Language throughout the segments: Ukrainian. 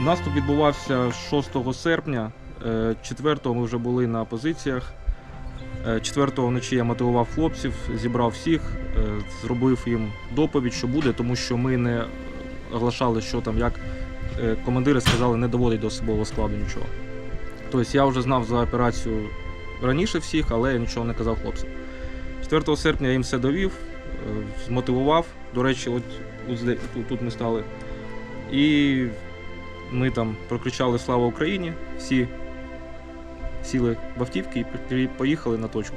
Наступ відбувався 6 серпня. 4-го ми вже були на позиціях. 4-го вночі я мотивував хлопців, зібрав всіх, е, зробив їм доповідь, що буде, тому що ми не оглашали, що там, як Е, командири сказали, не доводить до особового складу нічого. Тобто я вже знав за операцію раніше всіх, але я нічого не казав хлопцям. 4 серпня я їм все довів, е, змотивував. До речі, от, от тут ми стали. І ми там прокричали Слава Україні! Всі сіли в автівки і поїхали на точку.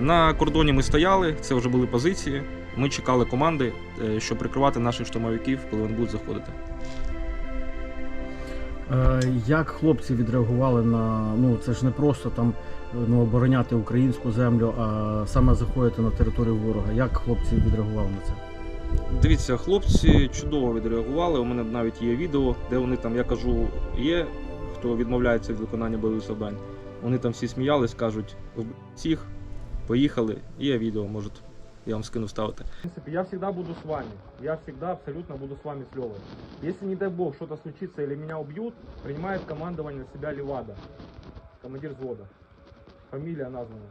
На кордоні ми стояли, це вже були позиції. Ми чекали команди, е, щоб прикривати наших штурмовиків, коли вони будуть заходити. Е, Як хлопці відреагували на ну це ж не просто там ну, обороняти українську землю, а саме заходити на територію ворога. Як хлопці відреагували на це? Дивіться, хлопці чудово відреагували. У мене навіть є відео, де вони там, я кажу, є хто відмовляється від виконання бойових завдань. Вони там всі сміялись, кажуть, «Вб- всіх, поїхали. Є відео, може, я вам скину ставити. В принципе, я всегда буду с вами. Я всегда абсолютно буду с вами с Левой. Если, не дай бог, что-то случится или меня убьют, принимает командование на себя Левада, командир взвода. Фамилия названа.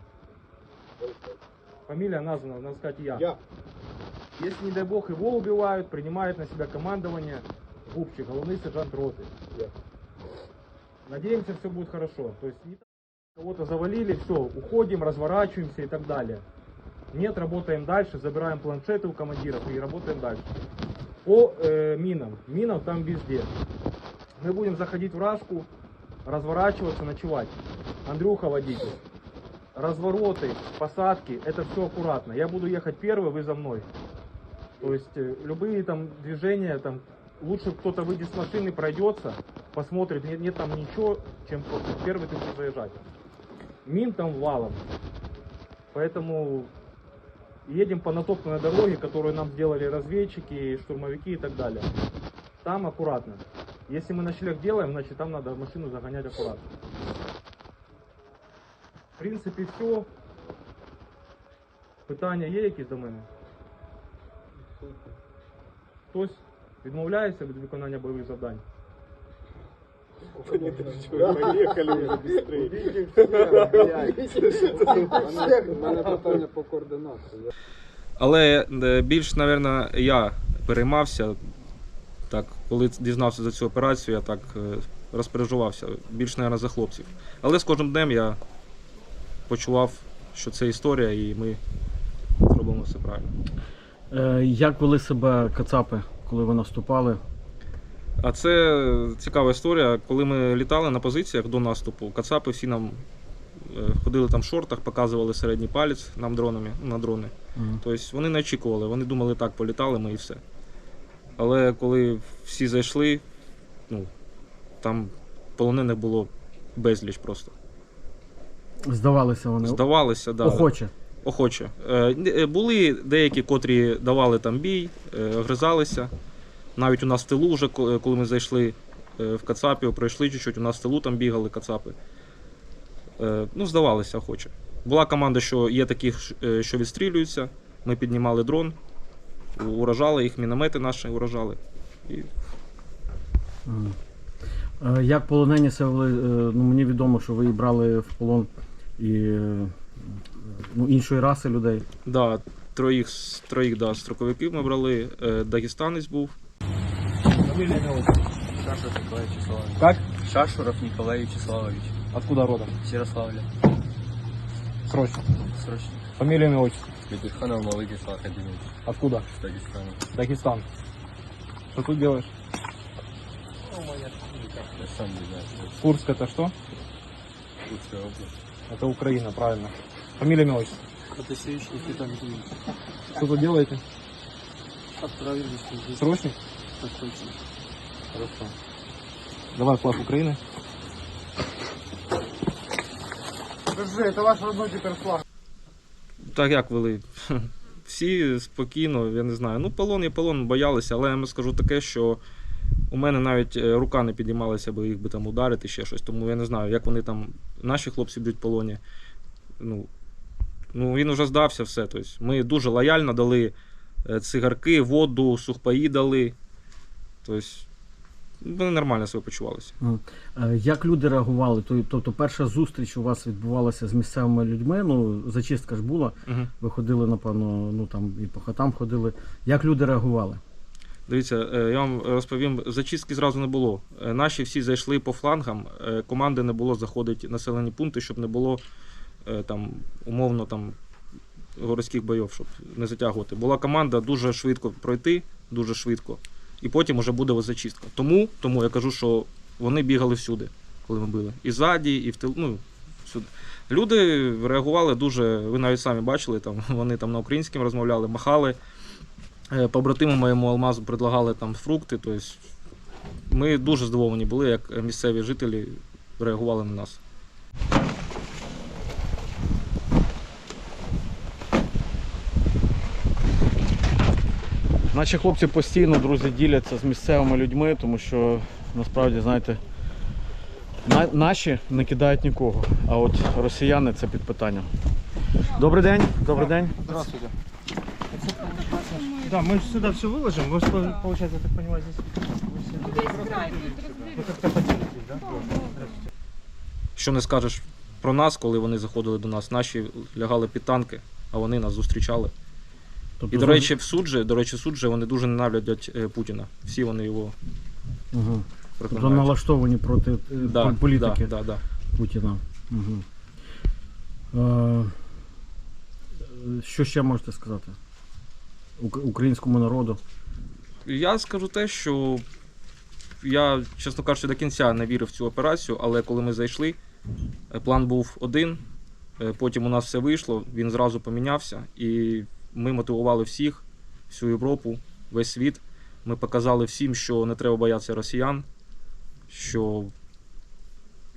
Фамилия названа, надо сказать я. Я. Если, не дай бог, его убивают, принимает на себя командование Губчик, головный сержант роты. Надеемся, все будет хорошо. То есть кого-то завалили, все, уходим, разворачиваемся и так далее. Нет, работаем дальше, забираем планшеты у командиров и работаем дальше. По э, минам. Минов там везде. Мы будем заходить в рашку, разворачиваться, ночевать. Андрюха водитель. Развороты, посадки, это все аккуратно. Я буду ехать первый, вы за мной. То есть э, любые там движения, там лучше кто-то выйдет с машины, пройдется, посмотрит, нет, нет там ничего, чем просто первый ты будешь заезжать. Мин там валом. Поэтому едем по натоптанной дороге, которую нам сделали разведчики, штурмовики и так далее. Там аккуратно. Если мы ночлег делаем, значит там надо машину загонять аккуратно. В принципе, все. Питання є якісь до? Хтось відмовляється від виконання бойових завдань? Поїхали вже. У мене питання по координації. Але е, більш, мабуть, я переймався. Так, коли дізнався за цю операцію, я так е, розпереживався. Більш, мабуть, за хлопців. Але з кожним днем я почував, що це історія, і ми робимо все правильно. Е, Як вели себе кацапи, коли ви наступали? А це цікава історія. Коли ми літали на позиціях до наступу, кацапи всі нам е, ходили там в шортах, показували середній палець нам дронами на дрони. Мгм. Тобто вони не очікували, вони думали, так, політали ми і все. Але коли всі зайшли, ну, там полонених було безліч просто. Здавалися вони Здавалося, да, охоче. Охоче. Е, е, були деякі, котрі давали там бій, е, гризалися. Навіть у нас в тилу, вже, коли ми зайшли в Кацапів, пройшли чуть-чуть, у нас в тилу там бігали кацапи. Ну, здавалися охоче. Була команда, що є таких, е, що відстрілюються. Ми піднімали дрон, уражали їх, міномети наші уражали. І Як полонені себе вели? Е, Ну, мені відомо, що ви брали в полон і ну, іншої раси людей. да, троїх, троїх да, строковиків ми брали. Е, Дагестанець був. Шашуров Николай Вячеславович. Как? Шашуров Николай Вячеславович. Откуда родом? С Ярославля. Срочно. Срочно. Фамилия, имя, отчество. Бекирханов Малыгислав Академич. Откуда? С Дагестана. Дагестан. Что тут делаешь? Я сам не знаю. Курск это что? Курская область. Это Украина, правильно. Фамилия, имя, отчество. Протасевич Никита Андреевич. Что тут делаете? Отправились здесь. Срочник? Так точно. Хорошо. Давай флаг Украины. Держи, это ваш родной теперь флаг. Так як вели? Всі спокійно, я не знаю. Ну, полон є полон, боялися, але я вам скажу таке, що у мене навіть е, рука не підіймалася, бо їх би там ударити ще щось. Тому я не знаю, як вони там, наші хлопці б'ють в полоні. Ну, ну він вже здався все. Тобто, ми дуже лояльно дали е, цигарки, воду, сухпаї дали. Тобто, Вони нормально себе почувалися. Е, Як люди реагували? Тобто, перша зустріч у вас відбувалася з місцевими людьми. Ну, зачистка ж була. Угу. Ви ходили, напевно, ну там і по хатам ходили. Як люди реагували? Дивіться, е, я вам розповім, зачистки зразу не було. Е, Наші всі зайшли по флангам, е, команди не було заходити населені пункти, щоб не було там умовно там городських бойов, щоб не затягувати. Була команда дуже швидко пройти, дуже швидко, і потім вже буде зачистка. Тому, тому я кажу, що вони бігали всюди, коли ми били. І ззаді, і в тил, ну, всюди. Люди реагували дуже, ви навіть самі бачили, там, вони там на українському розмовляли, махали. Е, Побратиму моєму алмазу предлагали там фрукти. Тобто ми дуже здивовані були, як місцеві жителі реагували на нас. Наші хлопці постійно, друзі, діляться з місцевими людьми, тому що насправді, знаєте, на- наші не кидають нікого, а от росіяни це під питанням. Добрий день, добрий день. Здравствуйте. Да, мы же сюда все выложим. Вы, что, получается, я так понимаю, здесь... Вы как-то поделитесь, да? Що не скажеш про нас, коли вони заходили до нас? Наші лягали під танки, а вони нас зустрічали. Тобто, І, до речі, в суд же, до речі, суд же вони дуже ненавидять е, Путіна. Всі вони його угу. тобто проклинають. налаштовані проти е, Да, пол- політики Да, да, да. Путіна. Угу. Е, що ще можете сказати? Ук- Українському народу. Я скажу те, що я, чесно кажучи, до кінця не вірив в цю операцію, але коли ми зайшли, е, план був один. е, Потім у нас все вийшло, він зразу помінявся, і ми мотивували всіх, всю Європу, весь світ. Ми показали всім, що не треба боятися росіян, що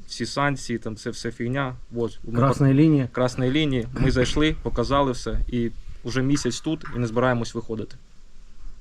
всі санкції, там це все фігня. Ось, ми Красна лінія. красної лінії. Ми зайшли, показали все, і вже місяць тут і не збираємось виходити.